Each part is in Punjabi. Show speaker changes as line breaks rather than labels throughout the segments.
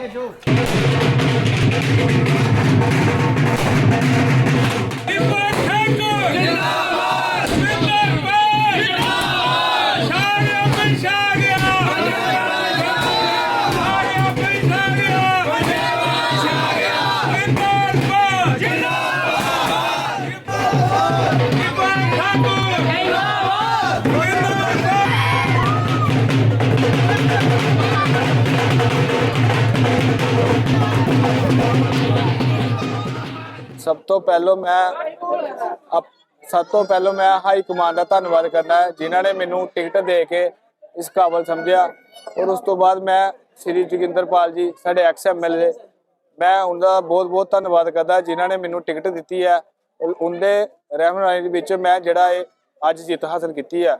aí, é.
ਸਭ ਤੋਂ ਪਹਿਲਾਂ ਮੈਂ ਅਪ- ਸਭ ਤੋਂ ਪਹਿਲਾਂ ਮੈਂ ਹਾਈ ਕਮਾਂਡ ਦਾ ਧੰਨਵਾਦ ਕਰਨਾ ਹੈ, ਜਿਨ੍ਹਾਂ ਨੇ ਮੈਨੂੰ ਟਿਕਟ ਦੇ ਕੇ ਇਸ ਕਾਬਲ ਸਮਝਿਆ। ਔਰ ਉਸ ਤੋਂ ਬਾਅਦ ਮੈਂ ਸ੍ਰੀ ਜੋਗਿੰਦਰਪਾਲ ਜੀ, ਸਾਡੇ ਐਕਸ ਐਮਐਲਏ ਮੈਂ ਉਹਨਾਂ ਦਾ ਬਹੁਤ ਬਹੁਤ ਧੰਨਵਾਦ ਕਰਦਾ, ਜਿਨ੍ਹਾਂ ਨੇ ਮੈਨੂੰ ਟਿਕਟ ਦਿੱਤੀ ਹੈ। ਔਰ ਉਹਦੇ ਰਹਿਨੁਮਾਈ ਦੇ ਵਿੱਚ ਮੈਂ ਜਿਹੜਾ ਇਹ ਅੱਜ ਜਿੱਤ ਹਾਸਲ ਕੀਤੀ ਹੈ।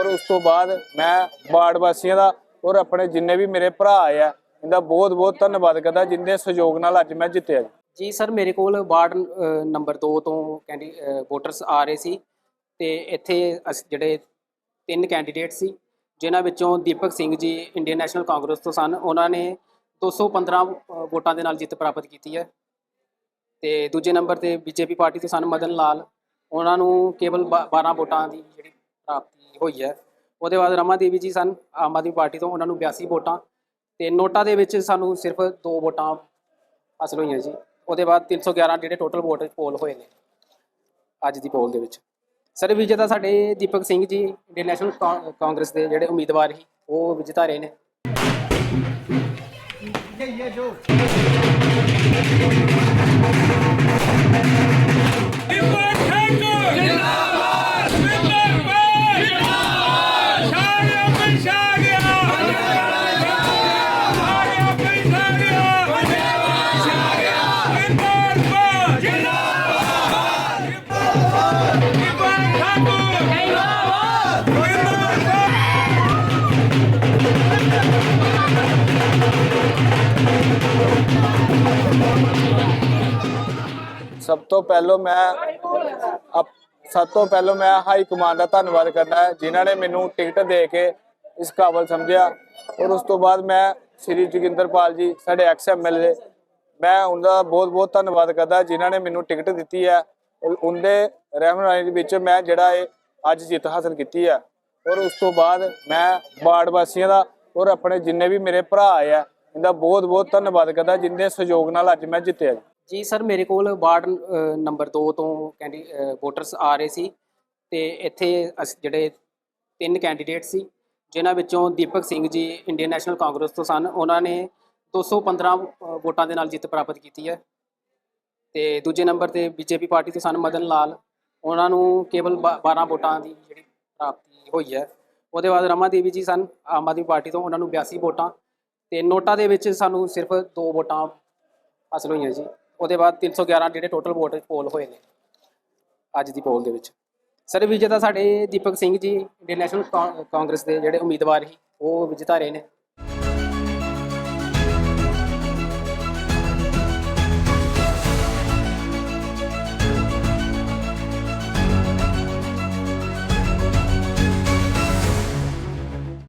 ਔਰ ਉਸ ਤੋਂ ਬਾਅਦ ਮੈਂ ਬਾੜ ਵਾਸੀਆਂ ਦਾ ਔਰ ਆਪਣੇ ਜਿੰਨੇ ਵੀ ਮੇਰੇ ਭਰਾ ਆ, ਇਹਦਾ ਬਹੁਤ ਬਹੁਤ ਧੰਨਵਾਦ ਕਰਦਾ ਜਿਨ੍ਹਾਂ ਸਹਿਯੋਗ ਨਾਲ ਅੱਜ ਮੈਂ ਜਿੱਤਿਆ ਜੀ
ਸਰ ਮੇਰੇ ਕੋਲ ਵਾਰਡ ਨੰਬਰ 2 ਤੋਂ ਕੈਂਡੀ ਵੋਟਰਸ ਆ ਰਹੇ ਸੀ ਤੇ ਇੱਥੇ ਅਸ- ਜਿਹੜੇ ਤਿੰਨ ਕੈਂਡੀਡੇਟ ਸੀ ਜਿਨ੍ਹਾਂ ਵਿੱਚੋਂ ਦੀਪਕ ਸਿੰਘ ਜੀ ਇੰਡੀਅਨ ਨੈਸ਼ਨਲ ਕਾਂਗਰਸ ਤੋਂ ਸਨ। ਉਹਨਾਂ ਨੇ 215 ਅ, ਵੋਟਾਂ ਦੇ ਨਾਲ ਜਿੱਤ ਪ੍ਰਾਪਤ ਕੀਤੀ ਹੈ। ਤੇ ਦੂਜੇ ਨੰਬਰ ਤੇ ਬੀਜੇਪੀ ਪਾਰਟੀ ਤੋਂ ਸਨ ਮਦਨ ਲਾਲ। ਉਹਨਾਂ ਨੂੰ ਕੇਵਲ ਬਾ- 12 ਵੋਟਾਂ ਦੀ ਜਿਹੜੀ ਪ੍ਰਾਪਤੀ ਹੋਈ ਹੈ। ਉਹਦੇ ਬਾਅਦ ਰਮਾ ਦੇਵੀ ਜੀ ਸਨ ਆਮ ਆਦਮੀ ਪਾਰਟੀ ਤੋਂ। ਉਹਨਾਂ ਨੂੰ 82 ਵੋਟਾਂ ਤੇ ਨੋਟਾ ਦੇ ਵਿੱਚ ਸਾਨੂੰ ਸਿਰਫ 2 ਵੋਟਾਂ ਹਾਸਲ ਹੋਈਆਂ ਜੀ। ਉਹਦੇ ਬਾਅਦ 311 ਜਿਹੜੇ ਟੋਟਲ ਵੋਟ ਪੋਲ ਹੋਏ ਨੇ ਅੱਜ ਦੀ ਪੋਲ ਦੇ ਵਿੱਚ। ਸਰ ਵਿਜੇਤਾ ਸਾਡੇ ਦੀਪਕ ਸਿੰਘ ਜੀ ਇੰਡੀਅਨ ਨੈਸ਼ਨਲ ਕਾ- ਕਾਂਗਰਸ ਦੇ ਜਿਹੜੇ ਉਮੀਦਵਾਰ ਸੀ, ਉਹ ਵਿਜੇਤਾ ਰਹੇ ਨੇ।
ਇਮਰਾਨ
ਸਭ ਤੋਂ ਪਹਿਲਾਂ ਮੈਂ ਸਭ ਤੋਂ ਪਹਿਲਾਂ ਮੈਂ ਹਾਈ ਕਮਾਂਡ ਦਾ ਧੰਨਵਾਦ ਕਰਨਾ ਹੈ, ਜਿਨ੍ਹਾਂ ਨੇ ਮੈਨੂੰ ਟਿਕਟ ਦੇ ਕੇ ਇਸ ਕਾਬਲ ਸਮਝਿਆ। ਔਰ ਉਸ ਤੋਂ ਬਾਅਦ ਮੈਂ ਸ੍ਰੀ ਜੋਗਿੰਦਰਪਾਲ ਜੀ, ਸਾਡੇ ਐਕਸ ਐਮਐਲਏ ਮੈਂ ਉਹਨਾਂ ਦਾ ਬਹੁਤ ਬਹੁਤ ਧੰਨਵਾਦ ਕਰਦਾ ਜਿਨ੍ਹਾਂ ਨੇ ਮੈਨੂੰ ਟਿਕਟ ਦਿੱਤੀ ਹੈ। ਉਹਦੇ ਰਹਿਨੁਮਾਈ ਦੇ ਵਿੱਚ ਮੈਂ ਜਿਹੜਾ ਇਹ ਅੱਜ ਜਿੱਤ ਹਾਸਲ ਕੀਤੀ ਹੈ। ਔਰ ਉਸ ਤੋਂ ਬਾਅਦ ਮੈਂ ਬਾੜ ਵਾਸੀਆਂ ਦਾ ਔਰ ਆਪਣੇ ਜਿੰਨੇ ਵੀ ਮੇਰੇ ਭਰਾ ਆ, ਇਹਦਾ ਬਹੁਤ ਬਹੁਤ ਧੰਨਵਾਦ ਕਰਦਾ ਜਿਨ੍ਹਾਂ ਸਹਿਯੋਗ ਨਾਲ ਅੱਜ ਮੈਂ ਜਿੱਤਿਆ ਜੀ।
ਸਰ, ਮੇਰੇ ਕੋਲ ਵਾਰਡ ਨੰਬਰ 2 ਤੋਂ ਕੈਂਡੀ ਵੋਟਰਸ ਆ ਰਹੇ ਸੀ ਤੇ ਇੱਥੇ ਅਸ- ਜਿਹੜੇ ਤਿੰਨ ਕੈਂਡੀਡੇਟ ਸੀ, ਜਿਨ੍ਹਾਂ ਵਿੱਚੋਂ ਦੀਪਕ ਸਿੰਘ ਜੀ ਇੰਡੀਅਨ ਨੈਸ਼ਨਲ ਕਾਂਗਰਸ ਤੋਂ ਸਨ। ਉਹਨਾਂ ਨੇ 215 ਅ, ਵੋਟਾਂ ਦੇ ਨਾਲ ਜਿੱਤ ਪ੍ਰਾਪਤ ਕੀਤੀ ਹੈ। ਤੇ ਦੂਜੇ ਨੰਬਰ ਤੇ ਬੀਜੇਪੀ ਪਾਰਟੀ ਤੋਂ ਸਨ ਮਦਨ ਲਾਲ ਉਹਨਾਂ ਨੂੰ ਕੇਵਲ ਬਾ- 12 ਵੋਟਾਂ ਦੀ ਜਿਹੜੀ ਪ੍ਰਾਪਤੀ ਹੋਈ ਹੈ। ਉਹਦੇ ਬਾਅਦ ਰਮਾ ਦੇਵੀ ਜੀ ਸਨ ਆਮ ਆਦਮੀ ਪਾਰਟੀ ਤੋਂ ਉਹਨਾਂ ਨੂੰ 82 ਵੋਟਾਂ। ਤੇ ਨੋਟਾ ਦੇ ਵਿੱਚ ਸਾਨੂੰ ਸਿਰਫ 2 ਵੋਟਾਂ ਹਾਸਲ ਹੋਈਆਂ ਜੀ। ਉਹਦੇ ਬਾਅਦ 311 ਜਿਹੜੇ ਟੋਟਲ ਵੋਟ ਪੋਲ ਹੋਏ ਨੇ ਅੱਜ ਦੀ ਪੋਲ ਦੇ ਵਿੱਚ। ਸਰ ਵਿਜੇਤਾ ਸਾਡੇ ਦੀਪਕ ਸਿੰਘ ਜੀ ਇੰਡੀਅਨ ਨੈਸ਼ਨਲ ਕਾ- ਕਾਂਗਰਸ ਦੇ ਜਿਹੜੇ ਉਮੀਦਵਾਰ ਸੀ ਉਹ ਵਿਜੇਤਾ ਰਹੇ ਨੇ।